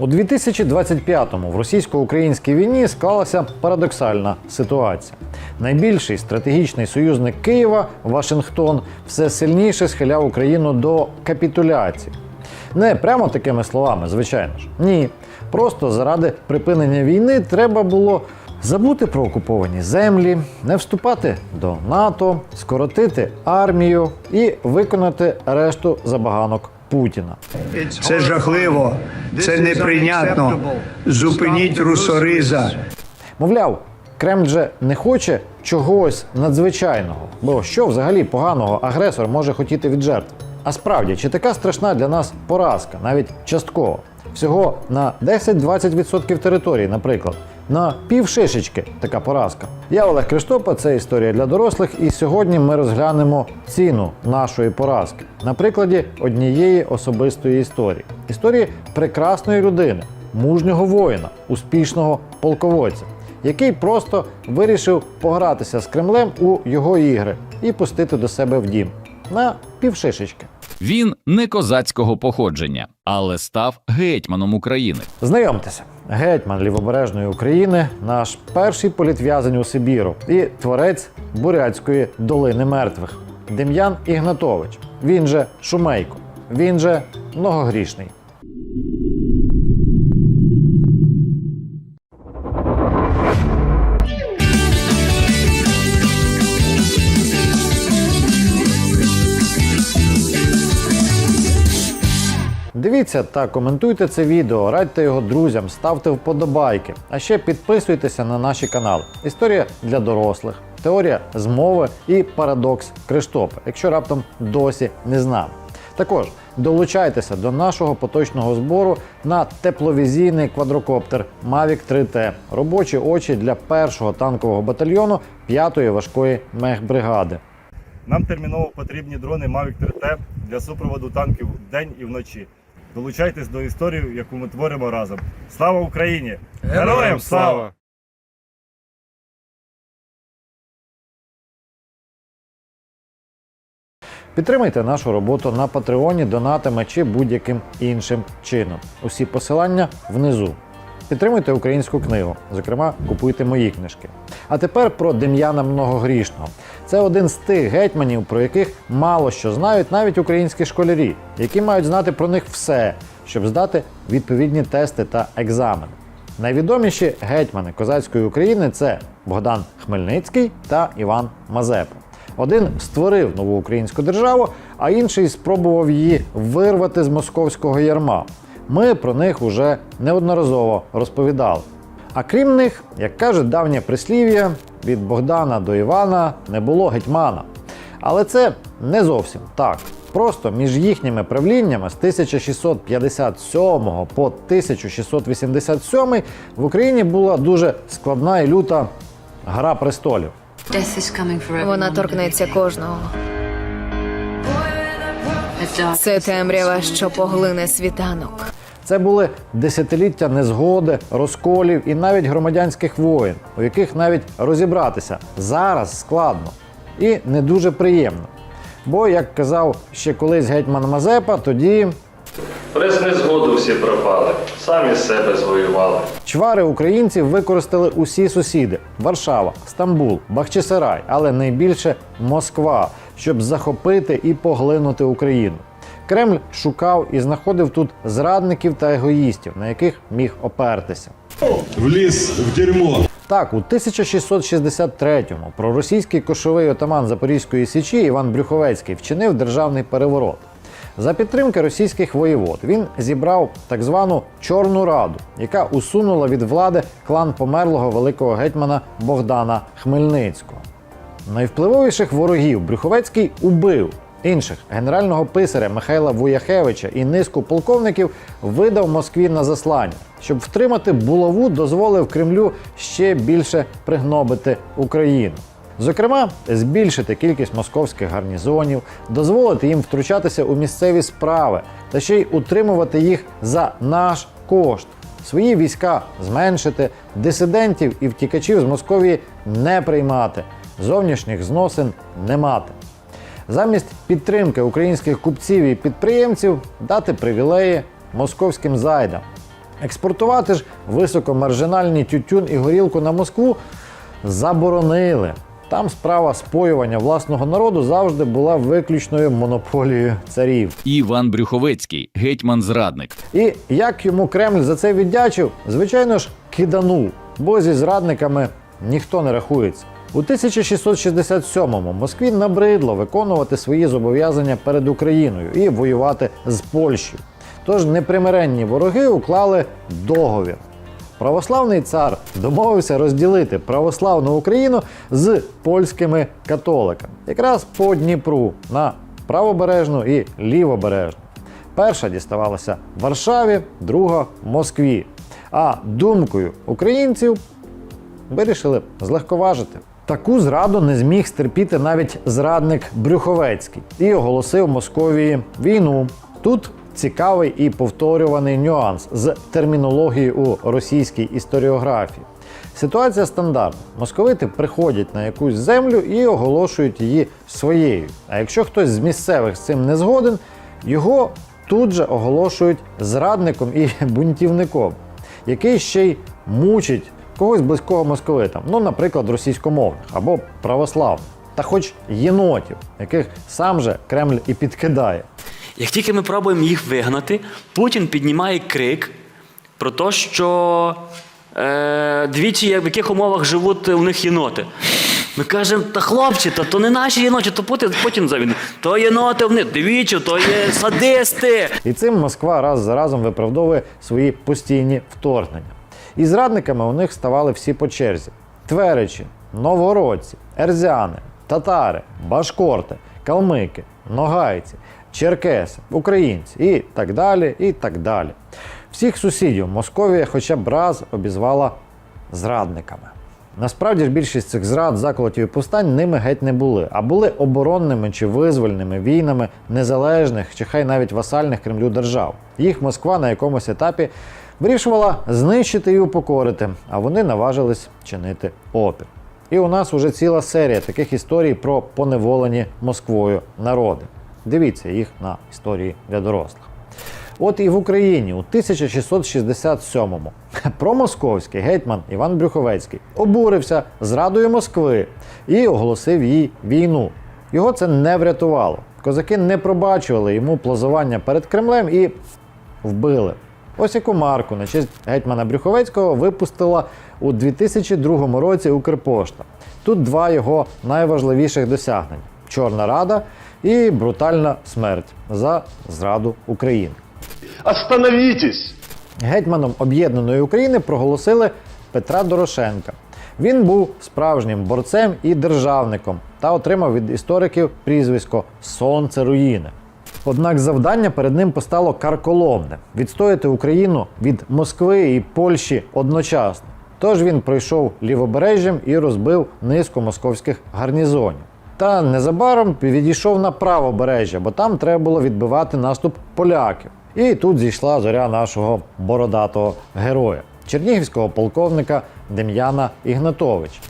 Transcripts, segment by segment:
У 2025-му в російсько-українській війні склалася парадоксальна ситуація. Найбільший стратегічний союзник Києва Вашингтон все сильніше схиляв Україну до капітуляції. Не прямо такими словами, звичайно ж. Ні. Просто заради припинення війни треба було забути про окуповані землі, не вступати до НАТО, скоротити армію і виконати решту забаганок Путіна. Це жахливо, це неприйнятно. Зупиніть русориза. Мовляв, Кремль же не хоче чогось надзвичайного, бо що взагалі поганого агресор може хотіти від жертв? А справді, чи така страшна для нас поразка, навіть частково? Всього на 10-20% території, наприклад, на півшишечки така поразка. Я Олег Криштопа, це історія для дорослих, і сьогодні ми розглянемо ціну нашої поразки на прикладі однієї особистої історії. Історії прекрасної людини, мужнього воїна, успішного полководця, який просто вирішив погратися з Кремлем у його ігри і пустити до себе в дім на півшишечки. Він не козацького походження, але став гетьманом України. Знайомтеся, гетьман лівобережної України, наш перший політв'язень у Сибіру і творець бурятської долини мертвих Дем'ян Ігнатович. Він же Шумейко, він же многогрішний. Дивіться та коментуйте це відео, радьте його друзям, ставте вподобайки. А ще підписуйтеся на наші канали. Історія для дорослих, теорія змови і парадокс Криштопа, якщо раптом досі не знав. Також долучайтеся до нашого поточного збору на тепловізійний квадрокоптер Mavic 3T, робочі очі для першого танкового батальйону 5-ї важкої мехбригади. Нам терміново потрібні дрони Mavic 3T для супроводу танків вдень і вночі. Долучайтесь до історії, яку ми творимо разом. Слава Україні! Героям слава! Підтримайте нашу роботу на Патреоні, донатами чи будь-яким іншим чином. Усі посилання внизу. Підтримуйте українську книгу, зокрема, купуйте мої книжки. А тепер про Дем'яна Многогрішного. Це один з тих гетьманів, про яких мало що знають навіть українські школярі, які мають знати про них все, щоб здати відповідні тести та екзамени. Найвідоміші гетьмани козацької України це Богдан Хмельницький та Іван Мазепа. Один створив нову українську державу, а інший спробував її вирвати з московського ярма. Ми про них уже неодноразово розповідали. А крім них, як каже давнє прислів'я, від Богдана до Івана не було гетьмана. Але це не зовсім так. Просто між їхніми правліннями з 1657 по 1687 в Україні була дуже складна і люта гра престолів. Вона торкнеться кожного. Це темрява, що поглине світанок. Це були десятиліття незгоди, розколів і навіть громадянських воєн, у яких навіть розібратися зараз складно і не дуже приємно. Бо, як казав ще колись гетьман Мазепа, тоді Прес незгоду всі пропали, самі себе звоювали. чвари українців використали усі сусіди: Варшава, Стамбул, Бахчисарай, але найбільше Москва, щоб захопити і поглинути Україну. Кремль шукав і знаходив тут зрадників та егоїстів, на яких міг опертися. вліз в дерьмо. Так, у 1663-му проросійський кошовий отаман Запорізької січі Іван Брюховецький вчинив державний переворот. За підтримки російських воєвод він зібрав так звану Чорну Раду, яка усунула від влади клан померлого великого гетьмана Богдана Хмельницького. Найвпливовіших ворогів Брюховецький убив. Інших генерального писаря Михайла Вуяхевича і низку полковників видав Москві на заслання. Щоб втримати булаву, дозволив Кремлю ще більше пригнобити Україну. Зокрема, збільшити кількість московських гарнізонів, дозволити їм втручатися у місцеві справи та ще й утримувати їх за наш кошт. Свої війська зменшити, дисидентів і втікачів з Московії не приймати, зовнішніх зносин не мати. Замість підтримки українських купців і підприємців дати привілеї московським зайдам. Експортувати ж високомаржинальні тютюн і горілку на Москву заборонили. Там справа споювання власного народу завжди була виключною монополією царів. Іван Брюховецький, гетьман-зрадник. І як йому Кремль за це віддячив, звичайно ж, киданув, бо зі зрадниками ніхто не рахується. У 1667-му Москві набридло виконувати свої зобов'язання перед Україною і воювати з Польщею. Тож непримиренні вороги уклали договір. Православний цар домовився розділити православну Україну з польськими католиками, якраз по Дніпру на правобережну і лівобережну. Перша діставалася Варшаві, друга Москві. А думкою українців вирішили злегковажити. Таку зраду не зміг стерпіти навіть зрадник Брюховецький і оголосив Московії війну. Тут цікавий і повторюваний нюанс з термінології у російській історіографії. Ситуація стандартна. Московити приходять на якусь землю і оголошують її своєю. А якщо хтось з місцевих з цим не згоден, його тут же оголошують зрадником і бунтівником, який ще й мучить когось близького московитам, ну, наприклад, російськомовних або православних, та хоч єнотів, яких сам же Кремль і підкидає. Як тільки ми пробуємо їх вигнати, Путін піднімає крик про те, що е, двічі в яких умовах живуть у них єноти. Ми кажемо, та хлопці, то, то не наші єноти, то Путін, Путін завін. То єноти в них, двічі, то є садисти. І цим Москва раз за разом виправдовує свої постійні вторгнення. І зрадниками у них ставали всі по черзі: Тверичі, новгородці, ерзяни, татари, башкорти, калмики, ногайці, черкеси, українці і так далі. і так далі. Всіх сусідів Московія хоча б раз обізвала зрадниками. Насправді ж більшість цих зрад, заколотів і повстань ними геть не були, а були оборонними чи визвольними війнами незалежних чи хай навіть васальних Кремлю держав. Їх Москва на якомусь етапі вирішувала знищити і упокорити, а вони наважились чинити опір. І у нас уже ціла серія таких історій про поневолені Москвою народи. Дивіться їх на історії для дорослих. От і в Україні у 1667-му промосковський гетьман Іван Брюховецький обурився зрадою Москви і оголосив їй війну. Його це не врятувало. Козаки не пробачували йому плазування перед Кремлем і вбили. Ось яку марку на честь гетьмана Брюховецького випустила у 2002 році Укрпошта. Тут два його найважливіших досягнення: Чорна Рада і брутальна смерть за зраду України. Остановитесь! Гетьманом об'єднаної України проголосили Петра Дорошенка. Він був справжнім борцем і державником та отримав від істориків прізвисько Сонце руїни. Однак завдання перед ним постало карколомне відстояти Україну від Москви і Польщі одночасно. Тож він пройшов лівобережжям і розбив низку московських гарнізонів. Та незабаром відійшов на правобережжя, бо там треба було відбивати наступ поляків. І тут зійшла зоря нашого бородатого героя, чернігівського полковника Дем'яна Ігнатовича.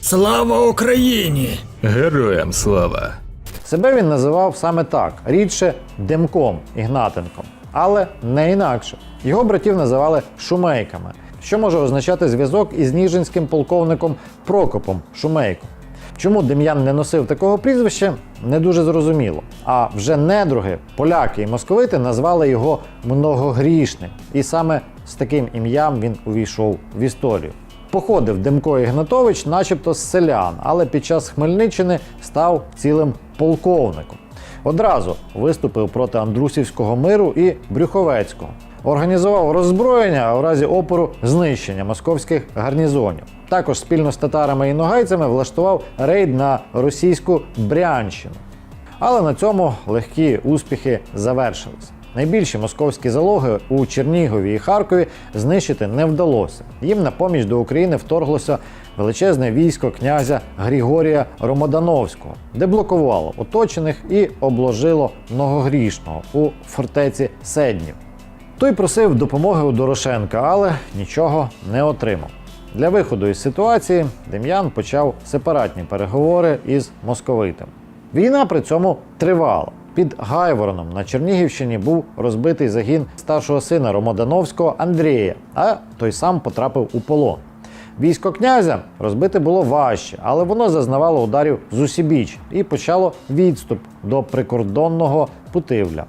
Слава Україні! Героям слава! Себе він називав саме так: рідше Демком Ігнатенком, але не інакше. Його братів називали шумейками, що може означати зв'язок із ніжинським полковником Прокопом Шумейком. Чому Дем'ян не носив такого прізвища, не дуже зрозуміло. А вже недруги, поляки і московити назвали його многогрішним, і саме з таким ім'ям він увійшов в історію. Походив Демко Ігнатович, начебто з селян, але під час Хмельниччини став цілим полковником. Одразу виступив проти Андрусівського миру і Брюховецького. Організував роззброєння, в разі опору знищення московських гарнізонів. Також спільно з татарами і ногайцями влаштував рейд на російську Брянщину. Але на цьому легкі успіхи завершились. Найбільші московські залоги у Чернігові і Харкові знищити не вдалося. Їм на поміч до України вторглося величезне військо князя Григорія Ромодановського, де блокувало оточених і обложило многогрішного у фортеці Седнів. Той просив допомоги у Дорошенка, але нічого не отримав. Для виходу із ситуації Дем'ян почав сепаратні переговори із московитами. Війна при цьому тривала. Під Гайвороном на Чернігівщині був розбитий загін старшого сина Ромодановського Андрія, а той сам потрапив у полон. Військо князя розбити було важче, але воно зазнавало ударів з усібіч і почало відступ до прикордонного Путивля.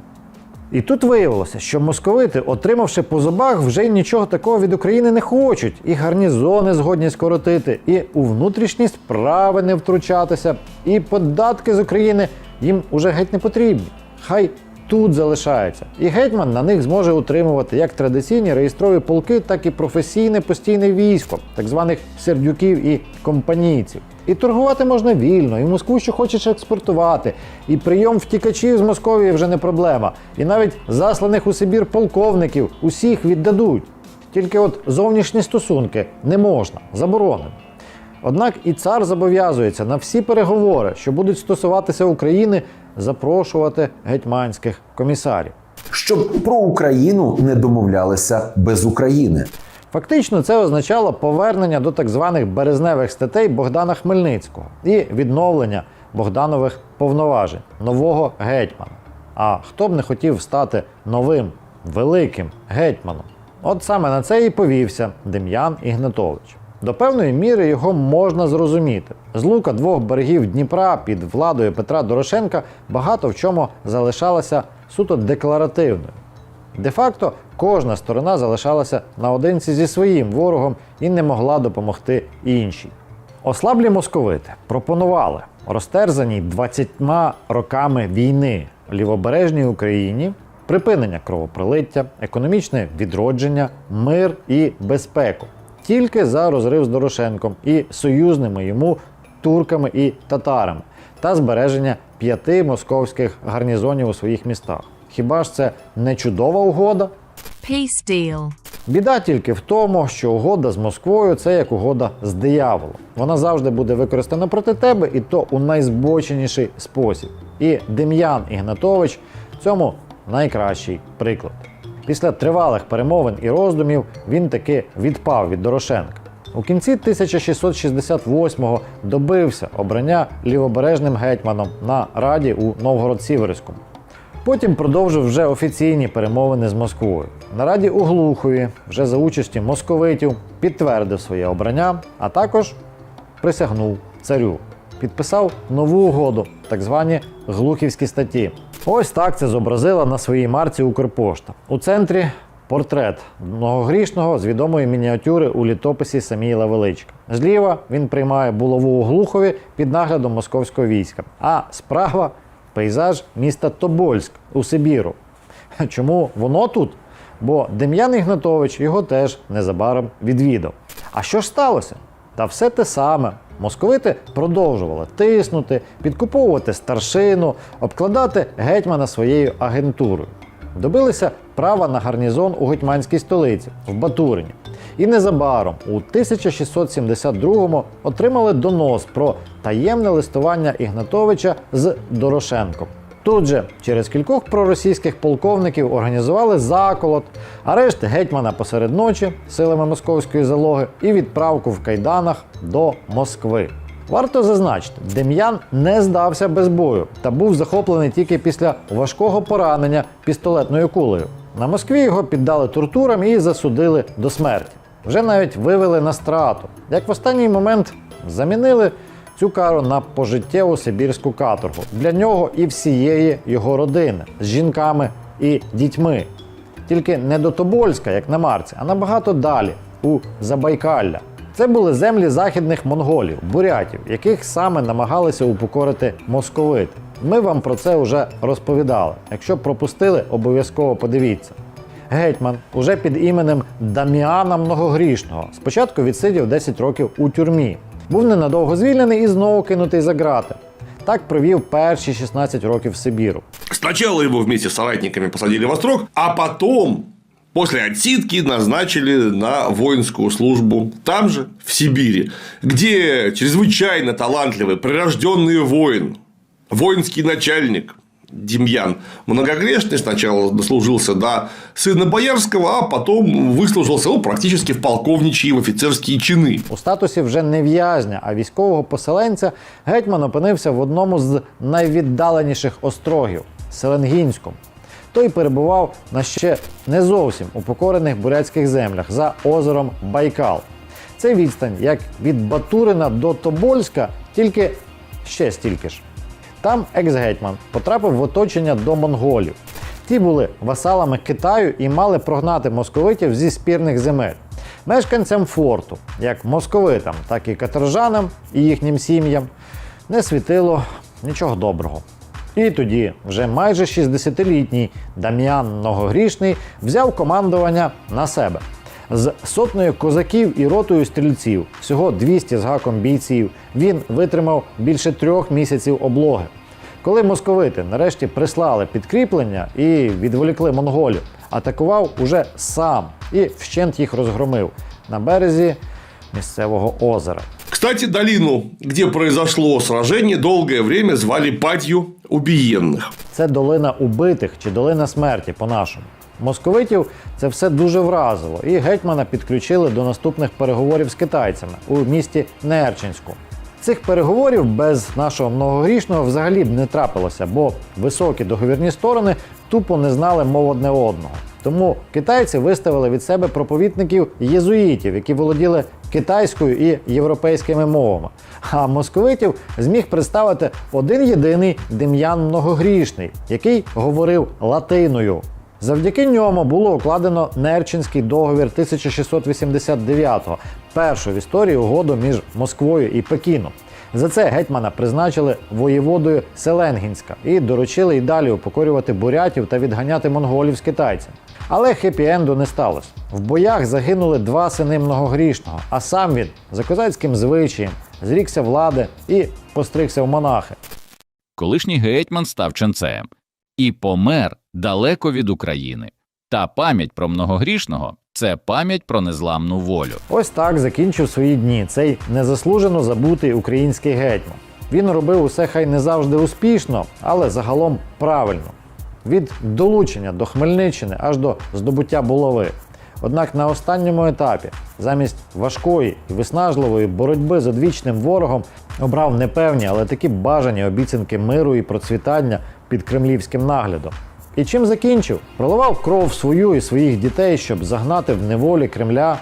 І тут виявилося, що московити, отримавши по зубах, вже й нічого такого від України не хочуть, і гарнізони згодні скоротити, і у внутрішні справи не втручатися, і податки з України їм уже геть не потрібні. Хай тут залишаються. І гетьман на них зможе утримувати як традиційні реєстрові полки, так і професійне постійне військо, так званих сердюків і компанійців. І торгувати можна вільно, і Москву що хочеш експортувати, і прийом втікачів з Московії вже не проблема. І навіть засланих у Сибір полковників усіх віддадуть. Тільки от зовнішні стосунки не можна, заборонено. Однак і цар зобов'язується на всі переговори, що будуть стосуватися України, запрошувати гетьманських комісарів. Щоб про Україну не домовлялися без України. Фактично, це означало повернення до так званих березневих статей Богдана Хмельницького і відновлення Богданових повноважень нового гетьмана. А хто б не хотів стати новим великим гетьманом? От саме на це і повівся Дем'ян Ігнатович. До певної міри його можна зрозуміти. З лука двох берегів Дніпра під владою Петра Дорошенка багато в чому залишалася суто декларативною. Де-факто кожна сторона залишалася наодинці зі своїм ворогом і не могла допомогти іншій. Ослаблі московити пропонували розтерзаній 20 роками війни лівобережній Україні припинення кровопролиття, економічне відродження, мир і безпеку тільки за розрив з Дорошенком і союзними йому турками і татарами та збереження п'яти московських гарнізонів у своїх містах. Хіба ж це не чудова угода? Peace deal. Біда тільки в тому, що угода з Москвою це як угода з дияволом. Вона завжди буде використана проти тебе, і то у найзбоченіший спосіб. І Дем'ян Ігнатович цьому найкращий приклад. Після тривалих перемовин і роздумів він таки відпав від Дорошенка. У кінці 1668-го добився обрання лівобережним гетьманом на раді у Новгород-Сіверському. Потім продовжив вже офіційні перемовини з Москвою. На раді у Глухові, вже за участі московитів, підтвердив своє обрання, а також присягнув царю. Підписав нову угоду, так звані Глухівські статті. Ось так це зобразила на своїй марці Укрпошта. У центрі портрет многогрішного з відомої мініатюри у літописі Саміїла Величка. Зліва він приймає булаву у Глухові під наглядом московського війська, а справа пейзаж міста Тобольськ у Сибіру. Чому воно тут? Бо Дем'ян Ігнатович його теж незабаром відвідав. А що ж сталося? Та все те саме. Московити продовжували тиснути, підкуповувати старшину, обкладати гетьмана своєю агентурою. Добилися права на гарнізон у гетьманській столиці в Батурині. І незабаром, у 1672-му, отримали донос про таємне листування Ігнатовича з Дорошенком. Тут же через кількох проросійських полковників організували заколот, арешт гетьмана посеред ночі силами московської залоги і відправку в кайданах до Москви. Варто зазначити, Дем'ян не здався без бою та був захоплений тільки після важкого поранення пістолетною кулею. На Москві його піддали тортурам і засудили до смерті. Вже навіть вивели на страту. Як в останній момент замінили цю кару на пожиттєву сибірську каторгу для нього і всієї його родини з жінками і дітьми. Тільки не до Тобольська, як на Марці, а набагато далі, у Забайкалля. Це були землі західних монголів, бурятів, яких саме намагалися упокорити московити. Ми вам про це вже розповідали. Якщо пропустили, обов'язково подивіться. Гетьман уже під іменем Даміана Многогрішного спочатку відсидів 10 років у тюрмі. Був ненадовго звільнений і знову кинутий за грати. Так провів перші 16 років Сибіру. Сначала его вместе с соратниками посадили во строк, а потом, после отсидки, назначили на воинскую службу там же, в Сибири, где чрезвычайно талантливый, прирожденный воин, воинский начальник Демьян Многогрешный сначала дослужился до сына Боярского, а потом выслужился ну, практически в полковничьи и в офицерские чины. У статусі вже не в'язня, а військового поселенця гетьман опинився в одному з найвіддаленіших острогів Селенгінському. Той перебував на ще не зовсім упокорених бурятських землях за озером Байкал. Це відстань як від Батурина до Тобольська, тільки ще стільки ж. Там екс-гетьман потрапив в оточення до монголів. Ті були васалами Китаю і мали прогнати московитів зі спірних земель. Мешканцям форту, як московитам, так і каторжанам і їхнім сім'ям, не світило нічого доброго. І тоді вже майже 60-літній Дам'ян Многогрішний взяв командування на себе. З сотнею козаків і ротою стрільців, всього 200 з гаком бійців, він витримав більше трьох місяців облоги. Коли московити нарешті прислали підкріплення і відволікли монголів, атакував уже сам і вщент їх розгромив на березі місцевого озера. Кстати, долину, где произошло сражение, долгое время звали Падью убиенных. Це долина убитих чи долина смерті по-нашому. Московитів це все дуже вразило, і гетьмана підключили до наступних переговорів з китайцями у місті Нерчинську. Цих переговорів без нашого многогрішного взагалі б не трапилося, бо високі договірні сторони тупо не знали мов одне одного. Тому китайці виставили від себе проповідників єзуїтів, які володіли китайською і європейськими мовами. А московитів зміг представити один єдиний Дем'ян Многогрішний, який говорив латиною. Завдяки ньому було укладено Нерчинський договір 1689-го, першу в історії угоду між Москвою і Пекіном. За це гетьмана призначили воєводою Селенгінська і доручили й далі упокорювати бурятів та відганяти монголів з китайців. Але хеппі-енду не сталося. В боях загинули два сини многогрішного, а сам він за козацьким звичаєм зрікся влади і постригся в монахи. Колишній гетьман став ченцем і помер далеко від України. Та пам'ять про многогрішного це пам'ять про незламну волю. Ось так закінчив свої дні цей незаслужено забутий український гетьман. Він робив усе хай не завжди успішно, але загалом правильно. Від долучення до Хмельниччини аж до здобуття булави. Однак на останньому етапі, замість важкої і виснажливої боротьби з одвічним ворогом, обрав непевні, але такі бажані обіцянки миру і процвітання під кремлівським наглядом. І чим закінчив? Проливав кров свою і своїх дітей, щоб загнати в неволі Кремля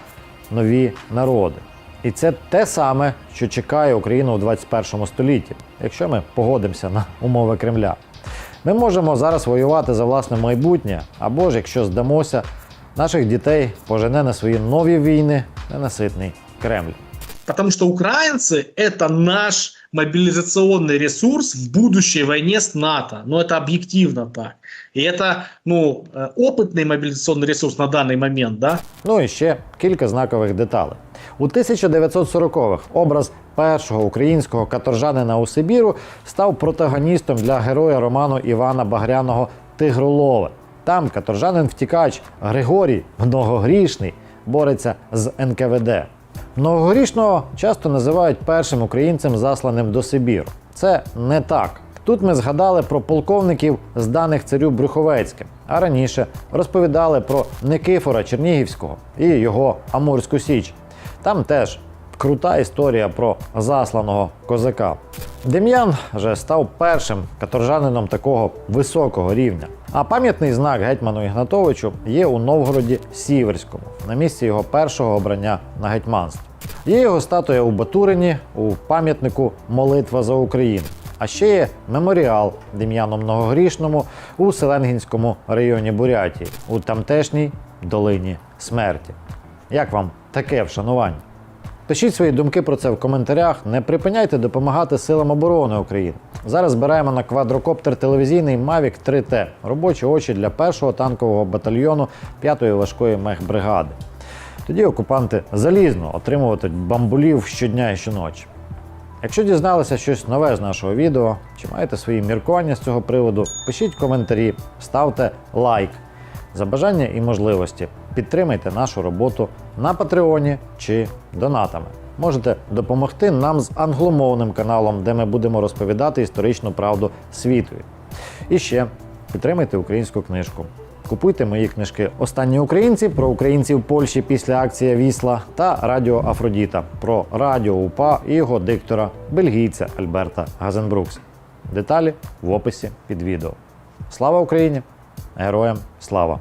нові народи. І це те саме, що чекає Україну у 21 столітті, якщо ми погодимося на умови Кремля. Ми можемо зараз воювати за власне майбутнє, або ж, якщо здамося, наших дітей пожене на свої нові війни ненаситний Кремль. Потому что украинцы – это наш мобилизационный ресурс в будущей войне с НАТО. Но это объективно так. И это ну, э, опытный мобилизационный ресурс на данный момент, да? Ну і ще кілька знакових деталей. У 1940-х образ першого українського каторжанина у Сибіру став протагоністом для героя роману Івана Багряного Тигролове. Там каторжанин втікач Григорій Многогрішний бореться з НКВД. Многогрішного часто називають першим українцем, засланим до Сибіру. Це не так. Тут ми згадали про полковників, зданих царю Брюховецьким, а раніше розповідали про Никифора Чернігівського і його Амурську Січ. Там теж крута історія про засланого козака. Дем'ян же став першим каторжанином такого високого рівня. А пам'ятний знак гетьману Ігнатовичу є у Новгороді Сіверському, на місці його першого обрання на гетьманство. Є його статуя у Батурині у пам'ятнику Молитва за Україну. А ще є меморіал Дем'яну Многогрішному у Селенгінському районі Бурятії, у тамтешній долині смерті. Як вам таке вшанування? Пишіть свої думки про це в коментарях. Не припиняйте допомагати силам оборони України. Зараз збираємо на квадрокоптер телевізійний Mavic 3T робочі очі для першого танкового батальйону 5-ї важкої мехбригади. Тоді окупанти залізно отримуватимуть бамбулів щодня і щоночі. Якщо дізналися щось нове з нашого відео, чи маєте свої міркування з цього приводу, пишіть коментарі, ставте лайк. За бажання і можливості підтримайте нашу роботу на Патреоні чи донатами. Можете допомогти нам з англомовним каналом, де ми будемо розповідати історичну правду світу. І ще підтримайте українську книжку. Купуйте мої книжки Останні українці про українців Польщі після акції Вісла та Радіо Афродіта про радіо УПА і його диктора, бельгійця Альберта Газенбрукса. Деталі в описі під відео. Слава Україні! Героям слава!